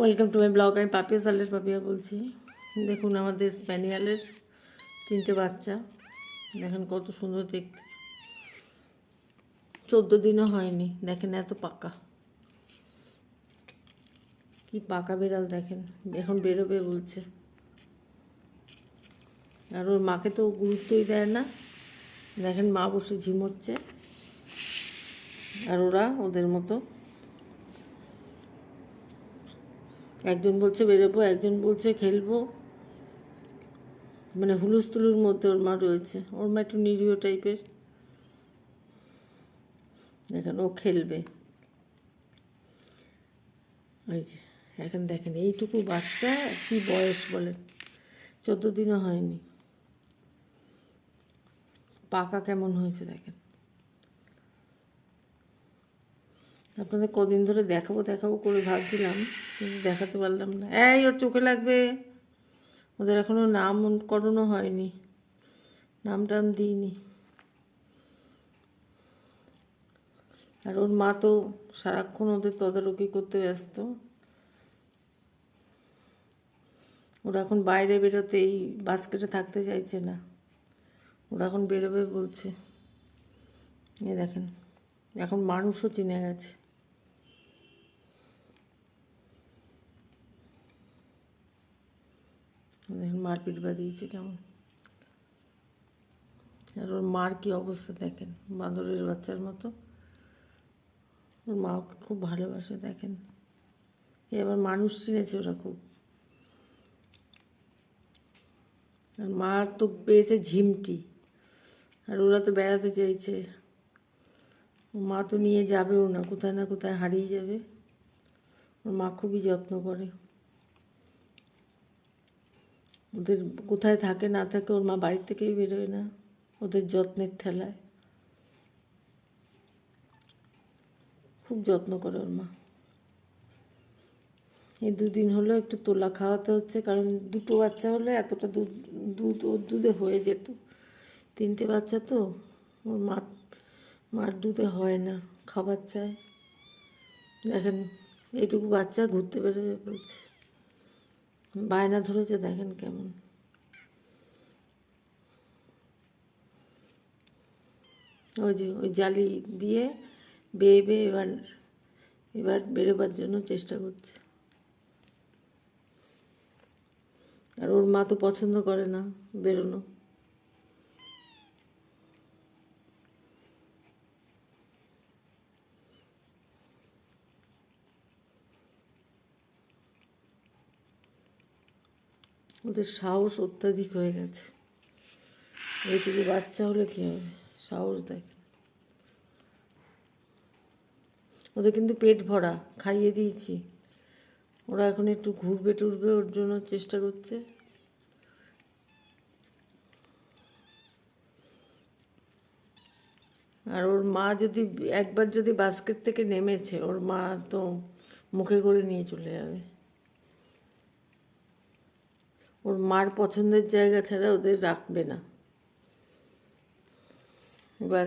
Welcome to my blog, আমি পাপিয়া সালের পাপিয়া বলছি। দেখুন, আমাদের স্প্যানিয়ালের তিনটে বাচ্চা। দেখেন কত সুন্দর দেখতে। চোদ্দ দিনও হয়নি। দেখেন, এত পাকা। কি পাকা বেড়াল, দেখেন। এখন বেরোবে বলছে। আর ওর মাকে তো গুরুত্বই দেয় না। দেখেন, মা বসে ঝিমোচ্ছে। আর ওরা ওদের মতো একজন বলছে বেরোবো, একজন বলছে খেলব। মানে হুলুস তুলুর মধ্যে ওর মা রয়েছে। ওর মা একটু নিরীহ টাইপের। দেখেন, ও খেলবে। ওই যে, এখন দেখেন, এইটুকু বাচ্চা কি বয়স বলেন? চোদ্দ দিনও হয়নি। পাকা কেমন হয়েছে দেখেন। আপনাদের কদিন ধরে দেখাবো দেখাবো করে ভাবছিলাম, কিন্তু দেখাতে পারলাম না। এই, ওর চোখে লাগবে। ওদের এখনও নামকরণও হয়নি। নাম টাম দিইনি। আর ওর মা তো সারাক্ষণ ওদের তদারকি করতে ব্যস্ত। ওরা এখন বাইরে বেরোতে এই বাস্কেটে থাকতে চাইছে না। ওরা এখন বেরোবে বলছে। এ দেখেন, এখন মানুষও চিনে গেছে দেখেন মারপিট বাঁধিয়েছে কেমন? আর ওর মার কি অবস্থা দেখেন? বাঁদরের বাচ্চার মতো। ওর মা খুব ভালোবাসে, দেখেন। এবার মানুষ চিনেছে ওরা খুব। আর মা তো পেয়েছে ঝিমটি। আর ওরা তো বেড়াতে চাইছে। মা তো নিয়ে যাবেও না, কোথায় না কোথায় হারিয়ে যাবে। ওর মা খুবই যত্ন করে। ওদের কোথায় থাকে না থাকে ওর মা বাড়ির থেকেই বেরোয় না। ওদের যত্নের ঠেলায়। খুব যত্ন করে ওর মা। এই দুদিন হলো একটু তোলা খাওয়াতে হচ্ছে, কারণ দুটো বাচ্চা হলে এতটা দুধ দুধ ওর দুধে হয়ে যেত। তিনটে বাচ্চা তো, ওর মা মার দুধে হয় না, খাবার চায়। দেখেন, এইটুকু বাচ্চা ঘুরতে বেরোবে বলছে। বায়না ধরেছে, দেখেন কেমন। ওই যে, ওই জালি দিয়ে বেয়ে বেয়ে এবার এবার বেরোবার জন্য চেষ্টা করছে। আর ওর মা তো পছন্দ করে না বেরোনো। ওদের সাহস অত্যাধিক হয়ে গেছে। এইটুকু বাচ্চা হলে কী হবে? সাহস দেখে ওদের কিন্তু পেট ভরা, খাইয়ে দিয়েছি। ওরা এখন একটু ঘুরবে টুরবে, ওর জন্য চেষ্টা করছে। আর ওর মা যদি, একবার যদি বাস্কেট থেকে নেমেছে, ওর মা তো মুখে করে নিয়ে চলে যাবে। ওর মার পছন্দের জায়গা ছাড়া ওদের রাখবে না। এবার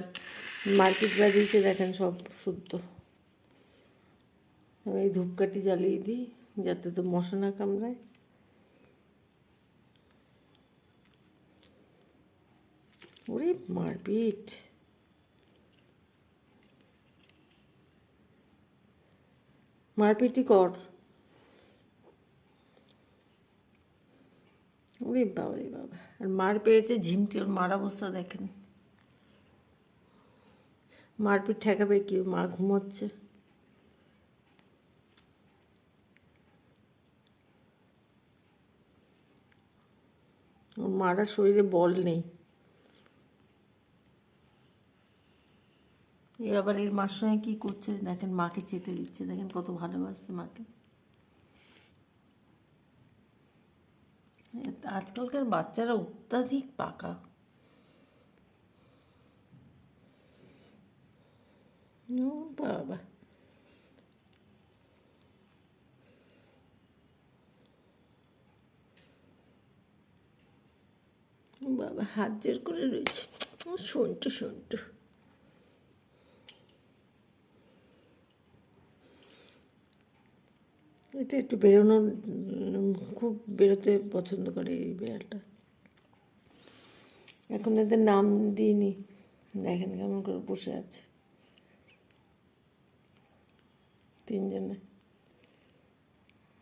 মার্কেট বাজিয়েছে, দেখেন সব শুদ্ধ। আমি এই ধূপকাঠি জ্বালিয়ে দিই, যাতে তো মশা না কামড়ায়। ওরে মারপিট। মারপিটই কর। ওরে বাবা রে বাবা। আর মার পেয়েছে ঝিমটি, ওর মার অবস্থা দেখেন। মারপিট ঠেকাবে কি? মা ঘুমোচ্ছে। ওর মারা শরীরে বল নেই। এ আবার এর মার সঙ্গে কী করছে? দেখেন মাকে চেটে দিচ্ছে। দেখেন কত ভালোবাসছে মাকে। আজকালকার বাচ্চারা অত্যাধিক পাকা। বাবা। বাবা হাত জোর করে রয়েছে। ও সন্টু এটা একটু বেরোনো খুব বেরোতে পছন্দ করে এই বিড়ালটা। এখন এদের নাম দিইনি। দেখেন কেমন করে বসে আছে। তিনজনে।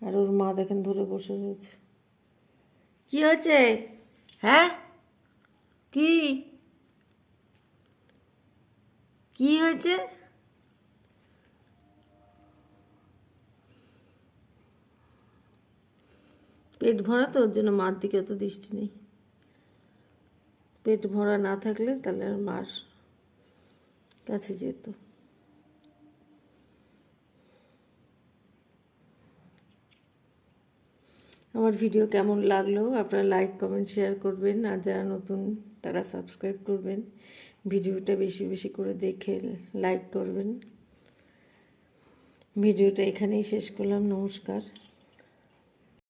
আর ওর মা দেখেন ধরে বসে রয়েছে। কি হয়েছে? হ্যাঁ? কি? কি হয়েছে? পেট ভরা তো, ওর জন্য মার দিকে অত দৃষ্টি নেই। পেট ভরা না থাকলে তাহলে আর মার কাছে যেত। আমার ভিডিও কেমন লাগল আপনারা লাইক, কমেন্ট, শেয়ার করবেন। আর যারা নতুন, তারা সাবস্ক্রাইব করবেন। ভিডিওটা বেশি বেশি করে দেখে লাইক করবেন। ভিডিওটা এখানেই শেষ করলাম। নমস্কার।